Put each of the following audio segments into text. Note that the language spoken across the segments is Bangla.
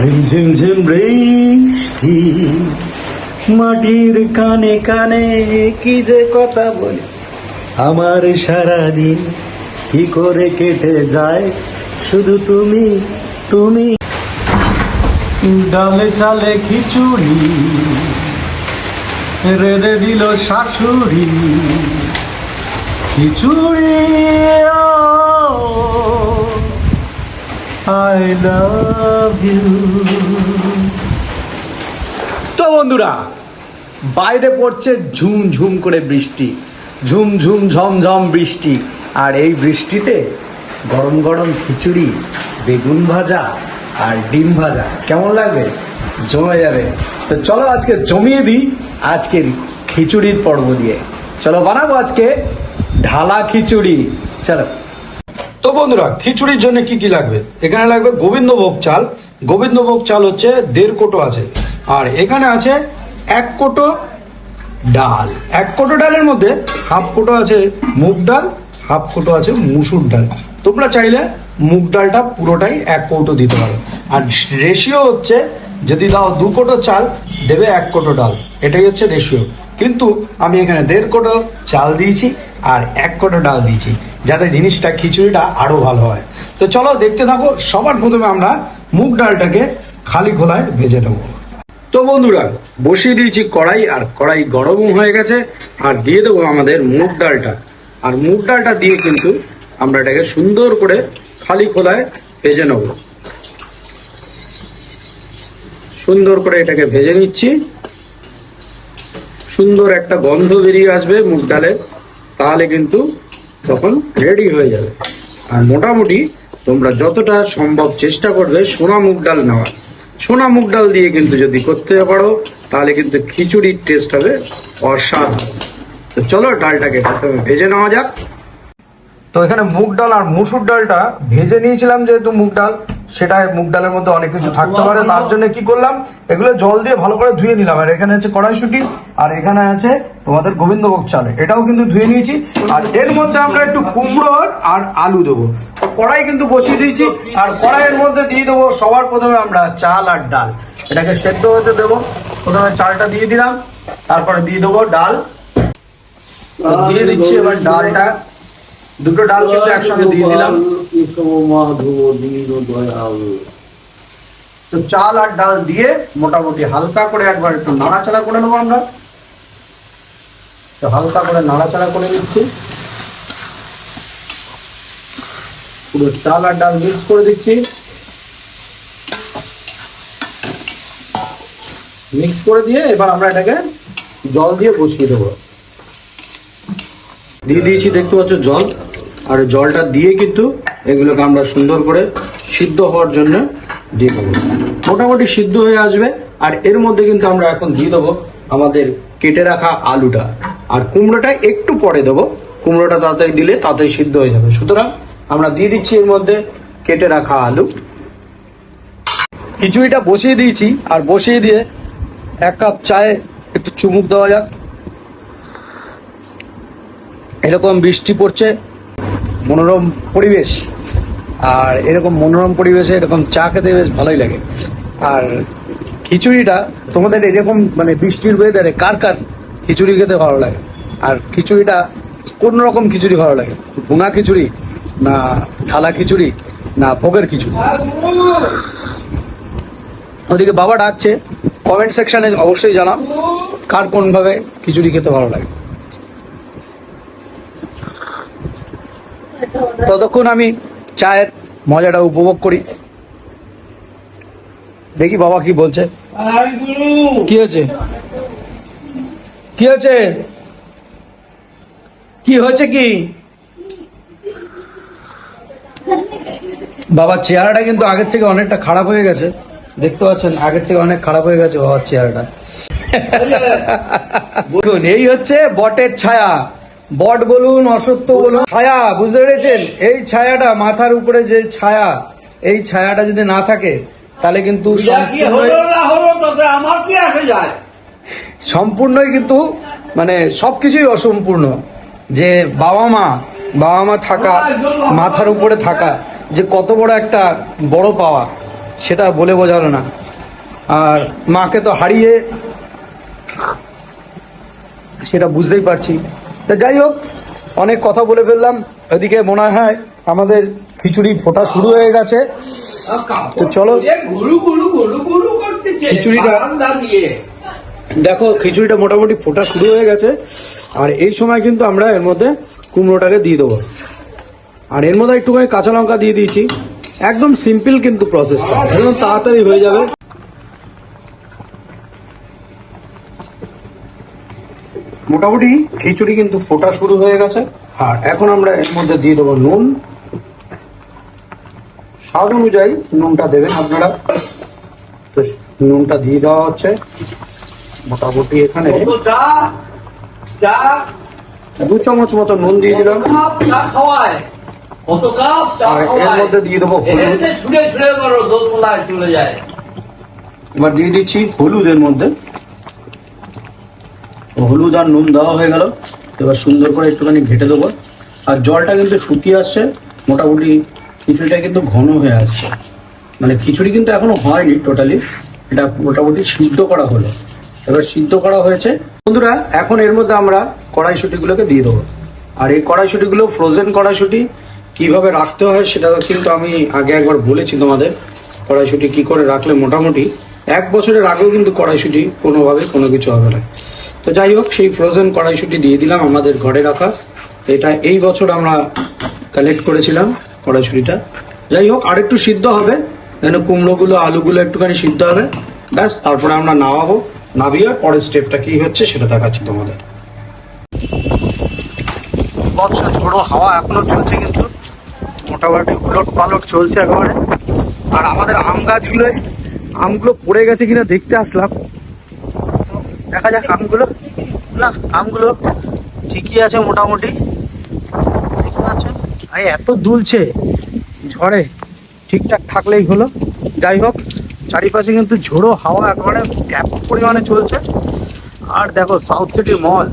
ঝিমঝিম ঝিম বৃষ্টি, মাটির কানে কানে কি যে কথা বলি? আমার সারাদিন কি করে কেটে যায়? শুধু তুমি তুমি। ডালে চালে খিচুড়ি, রেঁধে দিল শাশুড়ি। খিচুড়ি আই লাভ তো বন্ধুরা, বাইরে পড়ছে ঝুম ঝুম করে বৃষ্টি, ঝুম ঝুম ঝমঝম বৃষ্টি, আর এই বৃষ্টিতে গরম গরম খিচুড়ি, বেগুন ভাজা আর ডিম ভাজা, কেমন লাগবে? জমে যাবে। তো চলো আজকে জমিয়ে দিই আজকের খিচুড়ির পর্ব দিয়ে। চলো বানাবো আজকে ঢালা খিচুড়ি। চলো। তো বন্ধুরা, খিচুড়ির জন্য কি কি লাগবে? এখানে লাগবে গোবিন্দভোগ চাল। গোবিন্দভোগ চাল হচ্ছে দেড় কোটো আছে। আর এখানে আছে এক কোটো ডাল। এক কোটো ডালের মধ্যে হাফ কোটো আছে মুগ ডাল, হাফ কোটো আছে মুসুর ডাল। তোমরা চাইলে মুগ ডালটা পুরোটাই এক কৌটো দিতে পারো। আর রেশিও হচ্ছে যদি দাও দু কোটো চাল, দেবে এক কোটো ডাল। এটাই হচ্ছে রেশিও। কিন্তু আমি এখানে দেড় কোটো চাল দিয়েছি আর এক কোটো ডাল দিয়েছি। যাতে জিনিসটা, খিচুড়িটা আরও ভালো হয়। তো চলো দেখতে থাকো, সবার প্রথমে আমরা মুগ ডালটাকে খালি খোলায় ভেজে নেব। তো বন্ধুরা, বসিয়ে দিয়েছি কড়াই, আর কড়াই গরম হয়ে গেছে, আর দিয়ে দেবো আমাদের মুগ ডালটা। আর মুগ ডালটা দিয়ে কিন্তু আমরা এটাকে সুন্দর করে খালি খোলায় ভেজে নেব। সুন্দর করে এটাকে ভেজে নিচ্ছি। সুন্দর একটা গন্ধ বেরিয়ে আসবে মুগ ডালের। তাহলে কিন্তু তখন রেডি হয়ে যাবে। আর মোটামুটি তোমরা যতটা সম্ভব চেষ্টা করবে সোনা মুগ ডাল নেওয়ার। সোনা মুগ ডাল দিয়ে কিন্তু যদি করতে পারো, তাহলে কিন্তু খিচুড়ির টেস্ট হবে অসাধারণ। তো চলো ডালটাকে প্রথমে ভেজে নেওয়া যাক। তো এখানে মুগ ডাল আর মুসুর ডালটা ভেজে নিয়েছিলাম যেহেতু মুগ ডাল। সেটা মুগ ডালের মধ্যে অনেক কিছু থাকতে পারে। তার জন্য কি করলাম? এগুলো জল দিয়ে ভালো করে ধুয়ে নিলাম। আর এখানে আছে কড়াইশুটি আর এখানে আছে তোমাদের গোবিন্দভোগ চাল। এটাও কিন্তু ধুয়ে নিয়েছি। আর এর মধ্যে আমরা একটু কুমড়ো আর আলু দেবো। কড়াই কিন্তু বসিয়ে দিয়েছি। আর কড়াইয়ের মধ্যে দিয়ে দেবো সবার প্রথমে আমরা চাল আর ডাল। এটাকে সেদ্ধ হতে দেবো। প্রথমে চালটা দিয়ে দিলাম। তারপরে দিয়ে দেবো ডাল। দিয়ে দিচ্ছি এবার ডালটা। দুটো ডাল কিন্তু একসঙ্গে দিয়ে দিলাম। তো চাল আর ডাল দিয়ে মোটামুটি হালকা করে একবার একটু নাড়াচাড়া করে নেব আমরা। তো হালকা করে নাড়াচাড়া করে দিচ্ছি পুরো চাল আর ডাল মিক্স করে দিচ্ছি। মিক্স করে দিয়ে এবার আমরা এটাকে জল দিয়ে বসিয়ে দেবো। দিয়ে দিয়েছি, দেখতে পাচ্ছ জল। আর জলটা দিয়ে কিন্তু এগুলোকে আমরা সুন্দর করে সিদ্ধ হওয়ার জন্য দিয়ে দেবো। মোটামুটি সিদ্ধ হয়ে আসবে, আর এর মধ্যে কিন্তু আমরা এখন দিয়ে দেবো আমাদের কেটে রাখা আলুটা। আর কুমড়োটা একটু পরে দেবো। কুমড়োটা তাড়াতাড়ি দিলে তাড়াতাড়ি সিদ্ধ হয়ে যাবে। সুতরাং আমরা দিয়ে দিচ্ছি এর মধ্যে কেটে রাখা আলু। খিচুড়িটা বসিয়ে দিয়েছি, আর বসিয়ে দিয়ে এক কাপ চায়ে একটু চুমুক দেওয়া যাক। এরকম বৃষ্টি পড়ছে মনোরম পরিবেশ। আর এরকম মনোরম পরিবেশে এরকম চা খেতে বেশ ভালোই লাগে। আর খিচুড়িটা তোমাদের এরকম মানে বৃষ্টির ওয়েদারে কার কার খিচুড়ি খেতে ভালো লাগে? আর খিচুড়িটা কোন রকম খিচুড়ি ভালো লাগে? ভুনা খিচুড়ি না ঢালা খিচুড়ি না ভোগের খিচুড়ি? ওদিকে বাবা ডাকছে কমেন্ট সেকশনে অবশ্যই জানাও কার কোন ভাবে খিচুড়ি খেতে ভালো লাগে। ততক্ষণ আমি চায়ের মজাটা উপভোগ করি। দেখি বাবা কি বলছে। কি হয়েছে? কি হয়েছে? কি হয়েছে কি? বাবার চেহারাটা কিন্তু আগের থেকে অনেকটা খারাপ হয়ে গেছে। দেখতে পাচ্ছেন আগের থেকে অনেক খারাপ হয়ে গেছে বাবার চেহারাটা। বলুন এই হচ্ছে বটের ছায়া। বট বলুন অসত্য বলুন ছায়া বুঝতে পেরেছেন? এই ছায়াটা মাথার উপরে যে ছায়া এই ছায়াটা যদি না থাকে তাহলে কিন্তু সম্পূর্ণই- কিন্তু মানে সবকিছুই অসম্পূর্ণ। যে বাবা মা বাবা মা থাকা মাথার উপরে থাকা যে কত বড় একটা বড় পাওয়া সেটা বলে বোঝানো না। আর মাকে তো হারিয়ে সেটা বুঝতেই পারছি। তা যাই হোক অনেক কথা বলে ফেললাম। ওদিকে মনে হয় আমাদের খিচুড়ি ফোটা শুরু হয়ে গেছে। তো চলো। খিচুড়িটা- দেখো খিচুড়িটা মোটামুটি ফোটা শুরু হয়ে গেছে। আর এই সময় কিন্তু আমরা এর মধ্যে কুমড়োটাকে দিয়ে দেবো। আর এর মধ্যে একটুখানি কাঁচা লঙ্কা দিয়ে দিয়েছি। একদম সিম্পল কিন্তু প্রসেসটা একদম তাড়াতাড়ি হয়ে যাবে। মোটামুটি খিচুড়ি কিন্তু ফোটা শুরু হয়ে গেছে। আর এখন আমরা এর মধ্যে দিয়ে দেবো নুন। স্বাদ অনুযায়ী নুনটা দেবেন আপনারা। তো নুনটা দিয়ে দেওয়া হচ্ছে। মোটামুটি এখানে দু চামচ মতো নুন দিয়ে দিলাম। আর এর মধ্যে দিয়ে দেবো হলুদ। এবার দিয়ে দিচ্ছি হলুদের মধ্যে। হলুদ আর নুন দেওয়া হয়ে গেল। এবার সুন্দর করে একটুখানি ঘেটে দেবো। আর জলটা কিন্তু শুকিয়ে আসছে। মোটামুটি খিচুড়িটা কিন্তু ঘন হয়ে আসছে। মানে খিচুড়ি কিন্তু এখনও হয়নি টোটালি এটা মোটামুটি সিদ্ধ করা হলো। এবার সিদ্ধ করা হয়েছে। বন্ধুরা, এখন এর মধ্যে আমরা কড়াইশুটিগুলোকে দিয়ে দেবো। আর এই কড়াইশুটিগুলো ফ্রোজেন কড়াইশুটি, কীভাবে রাখতে হয় সেটা কিন্তু আমি আগে একবার বলেছি তোমাদের। কড়াইশুটি কি করে রাখলে মোটামুটি, এক বছরের আগেও কিন্তু কড়াইশুটি কোনোভাবে কোনো কিছু হবে না। তো যাই হোক, সেই ফ্রোজেন কড়াইশুটি দিয়ে দিলাম আমাদের ঘরে রাখা। এটা এই বছর আমরা কালেক্ট করেছিলাম কড়াইশুটিটা। যাই হোক আর একটু সিদ্ধ হবে। যেন কুমড়োগুলো, আলুগুলো একটুখানি সিদ্ধ হবে। ব্যাস, তারপরে আমরা নামাবো। নামিয়ে পরের স্টেপটা কি হচ্ছে সেটা দেখাচ্ছি তোমাদের। বর্ষা ঝোড়ো হাওয়া এখনও চলছে কিন্তু মোটামুটি উলট পালট চলছে একেবারে। আর আমাদের আম গাছগুলোয়, আমগুলো পড়ে গেছে কিনা দেখতে আসলাম। দেখা যাক আমগুলো। না, আমগুলো ঠিকই আছে মোটামুটি। আরে, এত দুলছে। ঝড়ে ঠিকঠাক থাকলেই হলো। যাই হোক, চারিপাশে কিন্তু ঝোড়ো হাওয়া একেবারে ব্যাপক পরিমাণে চলছে। আর দেখো south city mall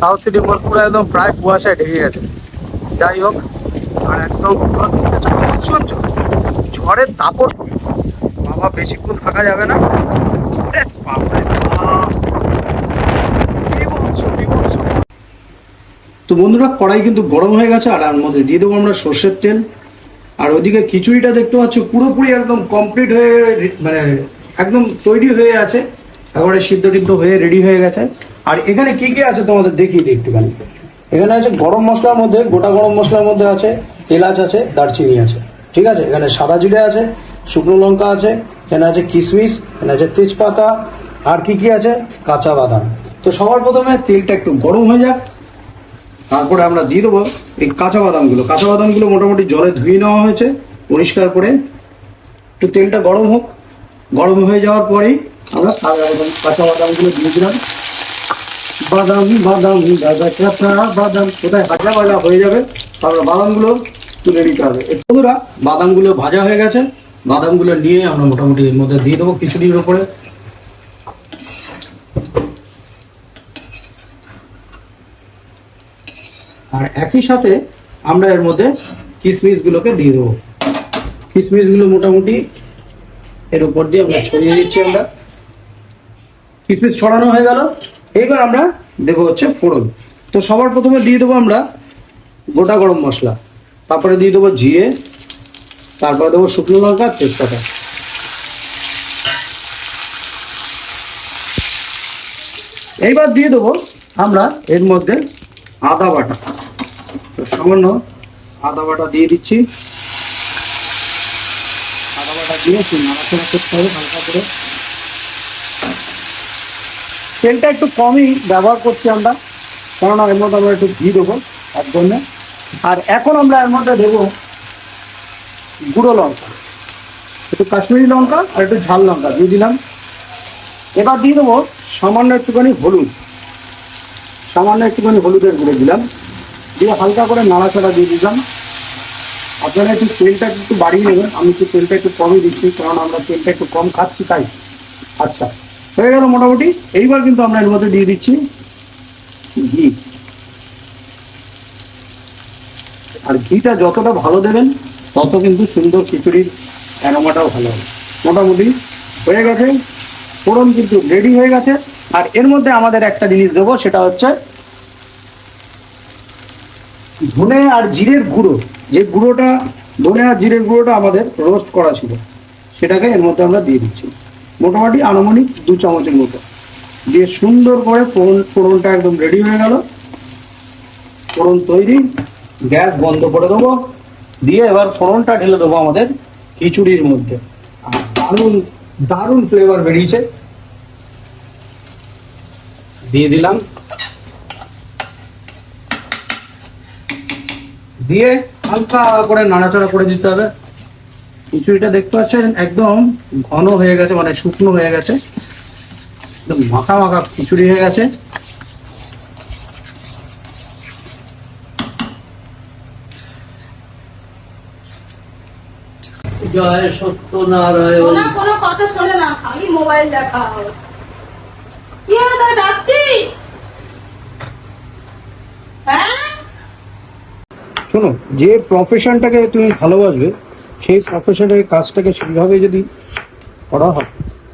south city mall পুরো একদম প্রায় কুয়াশায় ঢেকে গেছে। যাই হোক, আর একদম ঝড়ের দাপট বাবা, বেশিক্ষণ থাকা যাবে না। ওরে তো বন্ধুরা, কড়াই কিন্তু গরম হয়ে গেছে, আর মধ্যে দিয়ে দেবো আমরা সর্ষের তেল। আর ওইদিকে খিচুড়িটা দেখতে পাচ্ছ, পুরোপুরি একদম কমপ্লিট হয়ে মানে একদম তৈরি হয়ে আছে। একেবারে সিদ্ধ টিদ্ধ হয়ে রেডি হয়ে গেছে। আর এখানে কি কি আছে তোমাদের দেখিয়ে দিই একটুখানি। এখানে আছে গরম মশলার মধ্যে, গোটা গরম মশলার মধ্যে আছে এলাচ আছে, দারচিনি আছে। ঠিক আছে? এখানে সাদা জিরে আছে, শুকনো লঙ্কা আছে, এখানে আছে কিশমিশ এখানে আছে তেজপাতা, আর কি কি আছে? কাঁচা বাদাম। তো সবার প্রথমে তেলটা একটু গরম হয়ে যাক। তারপরে আমরা দিয়ে দেবো এই কাঁচা বাদামগুলো। কাঁচা বাদামগুলো মোটামুটি জলে ধুয়ে নেওয়া হয়েছে পরিষ্কার করে। একটু তেলটা গরম হোক। গরম হয়ে যাওয়ার পরেই আমরা কাঁচা বাদাম, কাঁচা বাদামগুলো দিয়ে দিলাম। বাদাম বাদাম চাপড়া বাদাম কোথায় ভাজা ভাজা হয়ে যাবে তারপরে বাদামগুলো তুলে নিতে হবে। বন্ধুরা, বাদামগুলো ভাজা হয়ে গেছে। বাদামগুলো নিয়ে আমরা মোটামুটি এর মধ্যে দিয়ে দেবো খিচুড়ির উপরে। একই সাথে আমরা এর মধ্যে কিশমিশ গুলোকে দিয়ে দেবো। কিশমিশগুলো মোটামুটি এর উপর দিয়ে আমরা ছড়িয়ে দিচ্ছি আমরা। কিশমিশ ছড়ানো হয়ে গেল। এইবার আমরা দেবো হচ্ছে ফোড়ন। তো সবার প্রথমে দিয়ে দেবো আমরা গোটা গরম মশলা। তারপরে দিয়ে দেবো জিরে। তারপরে দেবো শুকনো লঙ্কা তেজপাতা। এইবার দিয়ে দেবো আমরা এর মধ্যে আদা বাটা। সামান্য আদা বাটা দিয়ে দিচ্ছি। আদা বাটা দিয়ে একটু নাড়াচাড়া করতে হবে হালকা করে। তেলটা একটু কমই ব্যবহার করছি আমরা, কেননা এর মধ্যে আমরা একটু ঘি দেবো তার জন্যে আর এখন আমরা এর মধ্যে দেবো গুঁড়ো লঙ্কা। একটু কাশ্মীরি লঙ্কা আর একটু ঝাল লঙ্কা দিয়ে দিলাম। এবার দিয়ে দেবো সামান্য একটুখানি হলুদ। সামান্য একটুখানি হলুদের গুঁড়ো দিলাম। দিয়ে হালকা করে নাড়াচাড়া দিয়ে দিলাম। আপনারা একটু তেলটা একটু বাড়িয়ে নেবেন। আমি একটু তেলটা একটু কমই দিচ্ছি, কারণ আমরা তেলটা একটু কম খাচ্ছি, তাই। আচ্ছা হয়ে গেল মোটামুটি। এইবার কিন্তু আমরা এর মধ্যে দিয়ে দিচ্ছি ঘি। আর ঘিটা যতটা ভালো দেবেন, তত কিন্তু সুন্দর খিচুড়ির অ্যারোমাটাও ভালো হবে। মোটামুটি হয়ে গেছে। ফোড়ন কিন্তু রেডি হয়ে গেছে। আর এর মধ্যে আমাদের একটা জিনিস দেবো, সেটা হচ্ছে ধনে আর জিরের গুঁড়ো, যে গুঁড়োটা, ধনে আর জিরের গুঁড়োটা আমাদের রোস্ট করা ছিল, সেটাকে এর মধ্যে আমরা দিয়ে দিচ্ছি। মোটামুটি আনুমানিক দু চামচের মতো। দিয়ে সুন্দর করে ফোড়ন, ফোড়নটা একদম রেডি হয়ে গেল। ফোড়ন তৈরি, গ্যাস বন্ধ করে দেবো। দিয়ে এবার ফোড়নটা ঢেলে দেবো আমাদের খিচুড়ির মধ্যে। দারুণ দারুণ ফ্লেভার বেরিয়েছে। দিয়ে দিলাম। দিয়ে হালকা করে নাড়াচাড়া করে দিতে হবে। খিচুড়িটা দেখতে পাচ্ছেন একদম ঘন হয়ে গেছে মানে শুকনো হয়ে গেছে। একদম মাখা মাখা খিচুড়ি হয়ে গেছে। জয় সত্যনারায়ণ। ওনার কোনো কথা শোনে না খালি মোবাইল দেখা হয়। কি হলো তোকে ডাকছি? হ্যাঁ? শোনো, যে প্রফেশনটাকে তুমি ভালোবাসবে, সেই প্রফেশনের কাজটাকে সেইভাবে যদি করা হয়,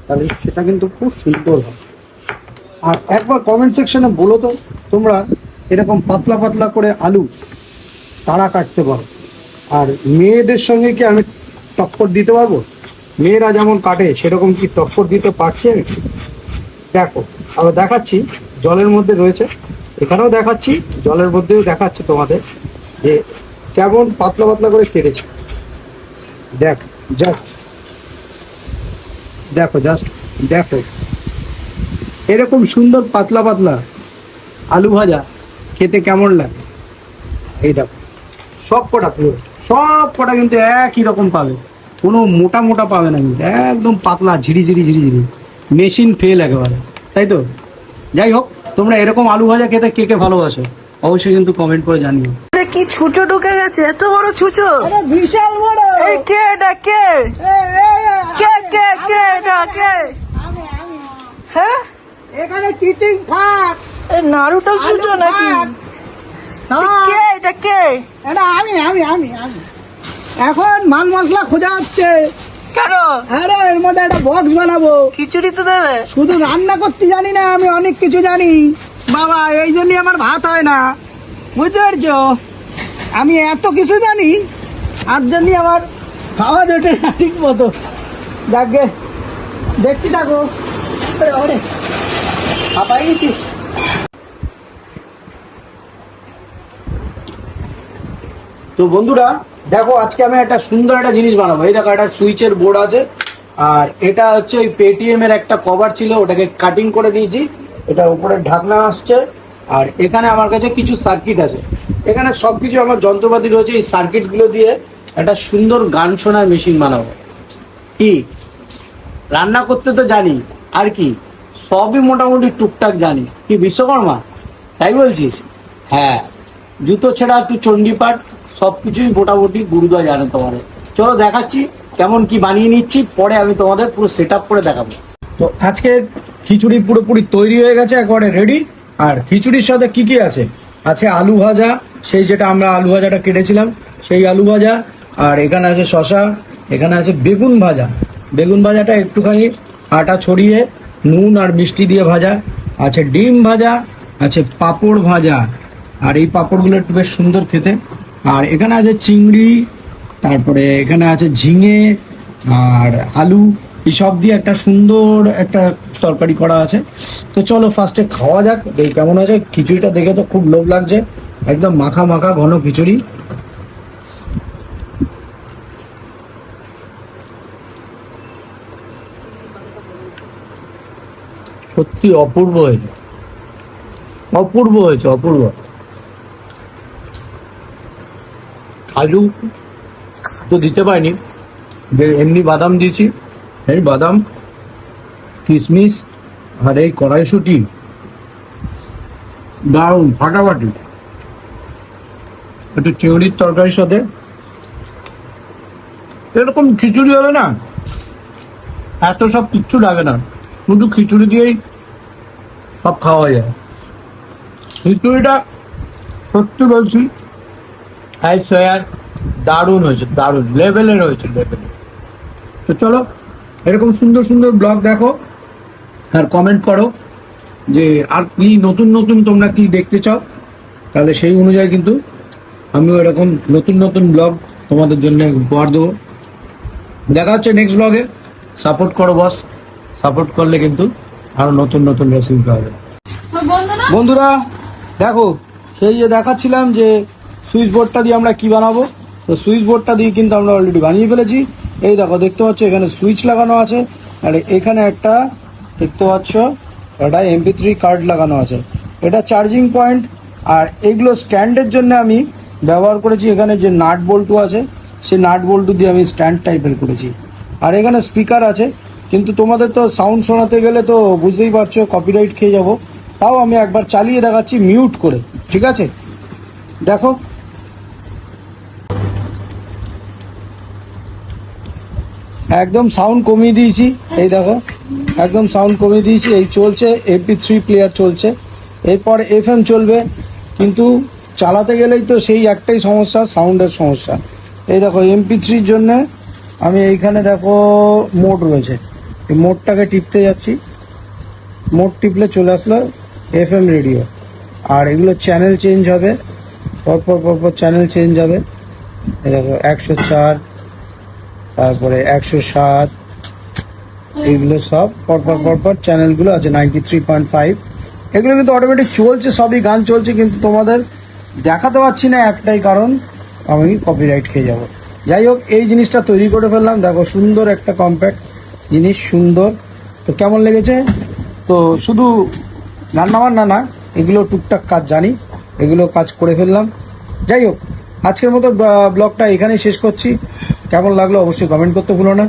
তাহলে সেটা কিন্তু খুব সুন্দর হয় আর একবার কমেন্ট সেকশনে বলো তো, তোমরা এরকম পাতলা পাতলা করে আলু তারা কাটতে পারো। আর মেয়েদের সঙ্গে কি আমি টক্কর দিতে পারব? মেয়েরা যেমন কাটে, সেরকম কি টক্কর দিতে পারছি আমি? দেখো আবার দেখাচ্ছি, জলের মধ্যে রয়েছে। এখানেও দেখাচ্ছি, জলের মধ্যেও দেখাচ্ছি তোমাদের। যে কেমন পাতলা পাতলা করে কেটেছে। দেখ জাস্ট দেখো জাস্ট দেখো। এরকম সুন্দর পাতলা পাতলা আলু ভাজা খেতে কেমন লাগে? এই দেখো, সব কটা পুরো, সব কটা কিন্তু একই রকম পাবে। কোনো মোটা মোটা পাবে না কিন্তু, একদম পাতলা, ঝিরি ঝিরি ঝিরি ঝিরি। মেশিন ফেল একেবারে, তাই তো? যাই হোক, তোমরা এরকম আলু ভাজা খেতে কে কে ভালোবাসো, অবশ্যই কিন্তু কমেন্ট করে জানিও। কি ছুঁচো ঢুকে গেছে? এত বড় ছুঁচো? বিশাল বড়। এই কে এটা? কে? কে কে কে এটা? কে? হ্যাঁ? এখানে চিচিং ফাট এই নাড়ুটা ছুঁচো নাকি? কে এটা? কে? এটা আমি আমি আমি আমি। এখন মাল মশলা খোঁজা হচ্ছে। কেন? আরে এর মধ্যে একটা বক্স বানাবো। খিচুড়ি তো দেবে? শুধু রান্না করতে জানি না আমি অনেক কিছু জানি। বাবা এই জন্যই আমার ভাত হয় না। বুঝতে পারছ? আমি এত কিছু জানি আর জন্যই আমার খাওয়া জোটে না ঠিক মতো। যাকে দেখতে থাকো। ওরে, গেছি তো বন্ধুরা দেখো আজকে আমি একটা সুন্দর একটা জিনিস বানাবো। এই দেখো একটা সুইচের বোর্ড আছে আর এটা হচ্ছে ওই পেটিএম এর একটা কভার ছিল ওটাকে কাটিং করে দিয়েছি। এটা উপরে ঢাকনা আসছে আর এখানে আমার কাছে কিছু সার্কিট আছে। এখানে সবকিছু আমার যন্ত্রপাতি রয়েছে, এই সার্কিটগুলো দিয়ে একটা সুন্দর গান শোনার মেশিন বানাবো। কি? রান্না করতে তো জানি, আর কি? সবই মোটামুটি টুকটাক জানি। কি, বিশ্বকর্মা? তাই বলছিস? হ্যাঁ। জুতো ছেঁড়া একটু চণ্ডীপাঠ সব কিছুই মোটামুটি গুরুদয় জানে তোমাদের। চলো দেখাচ্ছি কেমন কি বানিয়ে নিচ্ছি, পরে আমি তোমাদের পুরো সেট করে দেখাবো। তো আজকে খিচুড়ি পুরোপুরি তৈরি হয়ে গেছে, একবারে রেডি আর খিচুড়ির সাথে কি কি আছে? আছে আলু ভাজা সেই যেটা আমরা আলু ভাজাটা কেটেছিলাম, সেই আলু ভাজা, আর এখানে আছে শশা এখানে আছে বেগুন ভাজা। বেগুন ভাজাটা একটুখানি আটা ছড়িয়ে, নুন আর মিষ্টি দিয়ে ভাজা, আছে ডিম ভাজা, আছে পাঁপড় ভাজা, আর এই পাঁপড়গুলো একটু বেশ সুন্দর খেতে। আর এখানে আছে চিংড়ি, তারপরে এখানে আছে ঝিঙে, আর আলু এইসব দিয়ে একটা সুন্দর একটা তরকারি করা আছে। তো চলো ফার্স্টে খাওয়া যাক কেমন আছে খিচুড়িটা দেখে তো খুব লোভ লাগছে। একদম মাখা মাখা ঘন খিচুড়ি। সত্যি অপূর্ব হয়েছে। অপূর্ব হয়েছে, অপূর্ব। কাজু তো দিতে পারিনি। যে এমনি বাদাম দিয়েছি, এই বাদাম কিশমিশ আর এই কড়াইশুটি। দারুণ, ফাটাফাটি। একটু চিংড়ির তরকারির সাথে। এরকম খিচুড়ি হবে না, এত সব কিচ্ছু লাগে না। শুধু খিচুড়ি দিয়েই সব খাওয়া যায়। খিচুড়িটা সত্যি বলছি আই সোয়ার দারুণ হয়েছে, দারুণ লেভেলের হয়েছে লেভেলের তো চলো, এরকম সুন্দর সুন্দর ব্লগ দেখো আর কমেন্ট করো যে আর কি নতুন নতুন তোমরা কি দেখতে চাও। তাহলে সেই অনুযায়ী কিন্তু আমিও এরকম নতুন নতুন ব্লগ তোমাদের জন্য উপহার দেবো। দেখা হচ্ছে নেক্সট ব্লগে সাপোর্ট করো বস সাপোর্ট করলে কিন্তু আরও নতুন নতুন রেসিপি পাওয়া না? বন্ধুরা দেখো সেই যে দেখাচ্ছিলাম যে সুইচ বোর্ডটা দিয়ে আমরা কি বানাবো তো সুইচ বোর্ডটা দিয়ে কিন্তু আমরা অলরেডি বানিয়ে ফেলেছি। এই দেখো দেখতে পাচ্ছ এখানে সুইচ লাগানো আছে আর এখানে একটা দেখতে পাচ্ছ এটা এমপি থ্রি কার্ড লাগানো আছে। এটা চার্জিং পয়েন্ট আর এগুলো স্ট্যান্ডের জন্য আমি ব্যবহার করেছি, এখানে যে নাট বল্টু আছে, সেই নাট বল্টু দিয়ে আমি স্ট্যান্ড টাইপের করেছি। আর এখানে স্পিকার আছে, কিন্তু তোমাদের তো সাউন্ড শোনাতে গেলে তো বুঝতেই পারছ কপিরাইট খেয়ে যাব। তাও আমি একবার চালিয়ে দেখাচ্ছি মিউট করে, ঠিক আছে? দেখো। একদম সাউন্ড কমিয়ে দিয়েছি, এই দেখো। একদম সাউন্ড কমিয়ে দিয়েছি, এই চলছে এমপি থ্রি প্লেয়ার চলছে। এরপর এফ চলবে, কিন্তু চালাতে গেলেই তো সেই একটাই সমস্যা, সাউন্ডের সমস্যা। এই দেখো এমপি থ্রির জন্য আমি এইখানে দেখো মোড রয়েছে। এই মোডটাকে টিপতে যাচ্ছি। মোড টিপলে চলে আসলো এফ এম রেডিও আর এগুলো চ্যানেল চেঞ্জ হবে। পরপর পরপর চ্যানেল চেঞ্জ হবে। এই দেখো, একশো চার, তারপরে একশো সাত এগুলো সব। পরপর পরপর চ্যানেলগুলো আছে নাইনটি থ্রি পয়েন্ট ফাইভ এগুলো কিন্তু অটোমেটিক চলছে, সবই গান চলছে, কিন্তু তোমাদের দেখাতে পারছি না একটাই কারণ, আমি কপিরাইট খেয়ে যাব। যাই হোক, এই জিনিসটা তৈরি করে ফেললাম। দেখো, সুন্দর একটা কম্প্যাক্ট জিনিস, সুন্দর। তো কেমন লেগেছে? তো শুধু রান্না বান্না না, এগুলো টুকটাক কাজ জানি, এগুলো কাজ করে ফেললাম। যাই হোক, আজকের মতো ব্লগটা এখানেই শেষ করছি। কেমন লাগল অবশ্যই কমেন্ট করতে ভুলো না।